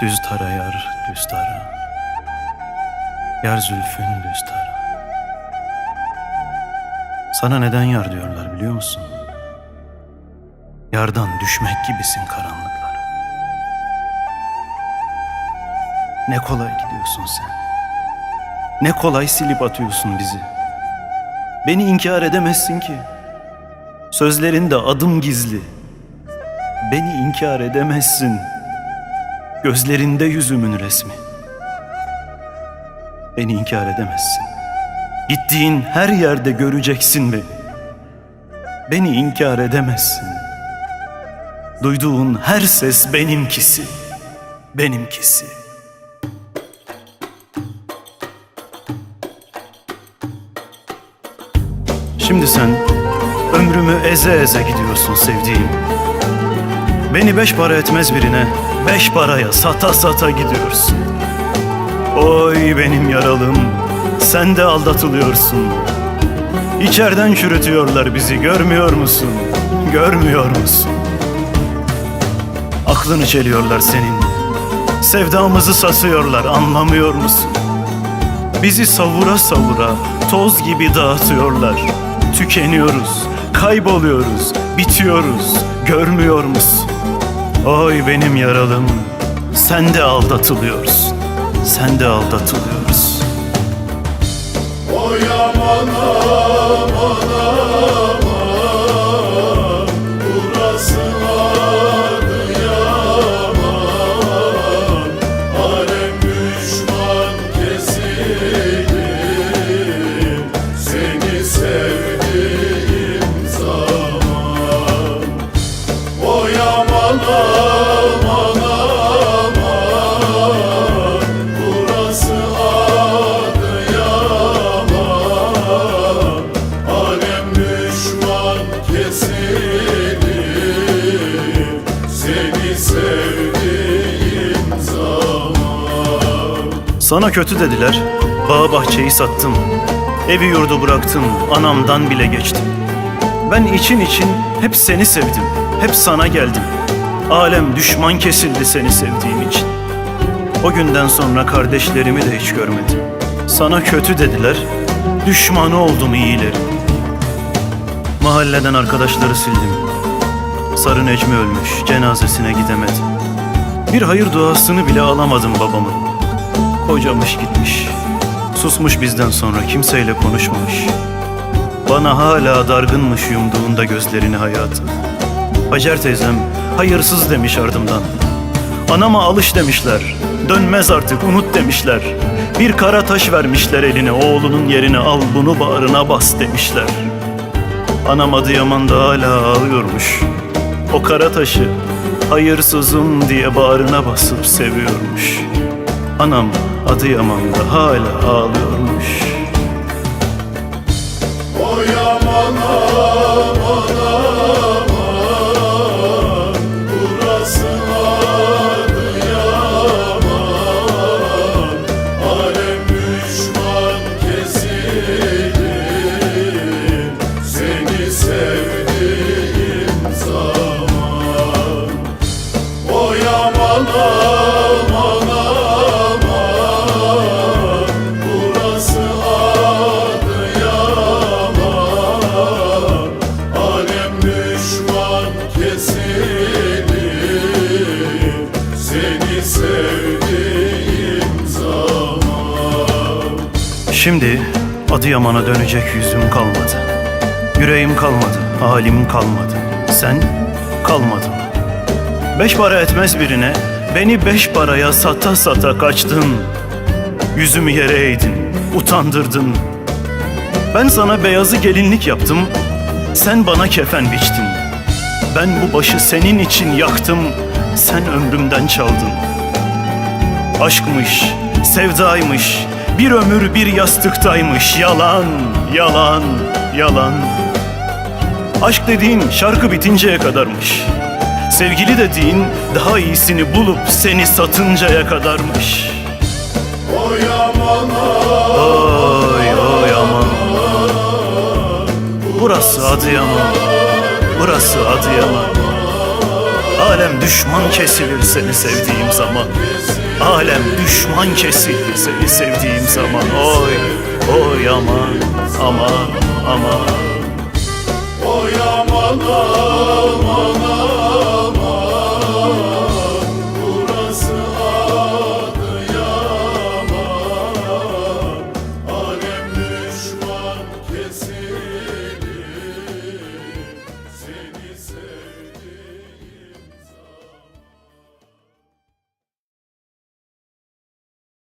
Düz tara yar, düz tara. Yar zülfün düz tara. Sana neden yar diyorlar biliyor musun? Yardan düşmek gibisin karanlıklara. Ne kolay gidiyorsun sen. Ne kolay silip atıyorsun bizi. Beni inkar edemezsin ki. Sözlerinde adım gizli. Beni inkar edemezsin. Gözlerinde yüzümün resmi. Beni inkar edemezsin. Gittiğin her yerde göreceksin beni. Beni inkar edemezsin. Duyduğun her ses benimkisi. Benimkisi. Şimdi sen ömrümü eze eze gidiyorsun sevdiğim. Beni beş para etmez birine beş paraya sata sata gidiyorsun. Oy benim yaralım, sen de aldatılıyorsun. İçeriden çürütüyorlar bizi, görmüyor musun? Görmüyor musun? Aklını çeliyorlar senin. Sevdamızı sasıyorlar, anlamıyor musun? Bizi savura savura toz gibi dağıtıyorlar. Tükeniyoruz, kayboluyoruz, bitiyoruz, görmüyor musun? Oy benim yaralım, sen de aldatılıyorsun. Sen de aldatılıyoruz. Oy aman aman Sana kötü dediler, bağ bahçeyi sattım. Evi yurdu bıraktım, anamdan bile geçtim. Ben için için hep seni sevdim, hep sana geldim. Alem düşman kesildi seni sevdiğim için. O günden sonra kardeşlerimi de hiç görmedim. Sana kötü dediler, düşmanı oldum iyilerin. Mahalleden arkadaşları sildim. Sarı Necmi ölmüş, cenazesine gidemedim. Bir hayır duasını bile alamadım babamın. Kocamış gitmiş. Susmuş bizden sonra kimseyle konuşmamış. Bana hala dargınmış yumduğunda gözlerini hayatı. Hacer teyzem hayırsız demiş ardımdan. Anama alış demişler. Dönmez artık unut demişler. Bir kara taş vermişler eline oğlunun yerine al bunu bağrına bas demişler. Anam Adıyaman'da hala ağlıyormuş. O kara taşı hayırsızım diye bağrına basıp seviyormuş. Anam Adıyaman'da hala ağlıyormuş. Oy aman aman aman Şimdi Adıyaman'a dönecek yüzüm kalmadı. Yüreğim kalmadı, halim kalmadı. Sen kalmadın. Beş para etmez birine, beni beş paraya sata sata kaçtın. Yüzümü yere eğdin, utandırdın. Ben sana beyazı gelinlik yaptım, sen bana kefen biçtin. Ben bu başı senin için yaktım, sen ömrümden çaldın. Aşkmış, sevdaymış, bir ömür bir yastıktaymış. Yalan, yalan, yalan. Aşk dediğin şarkı bitinceye kadarmış. Sevgili dediğin daha iyisini bulup seni satıncaya kadarmış. Oy aman Oy oy aman. Burası Adıyaman. Burası Adıyaman. Alem düşman kesilir seni sevdiğim zaman Alem düşman kesilir seni sevdiğim zaman Oy oy aman aman aman Oy aman aman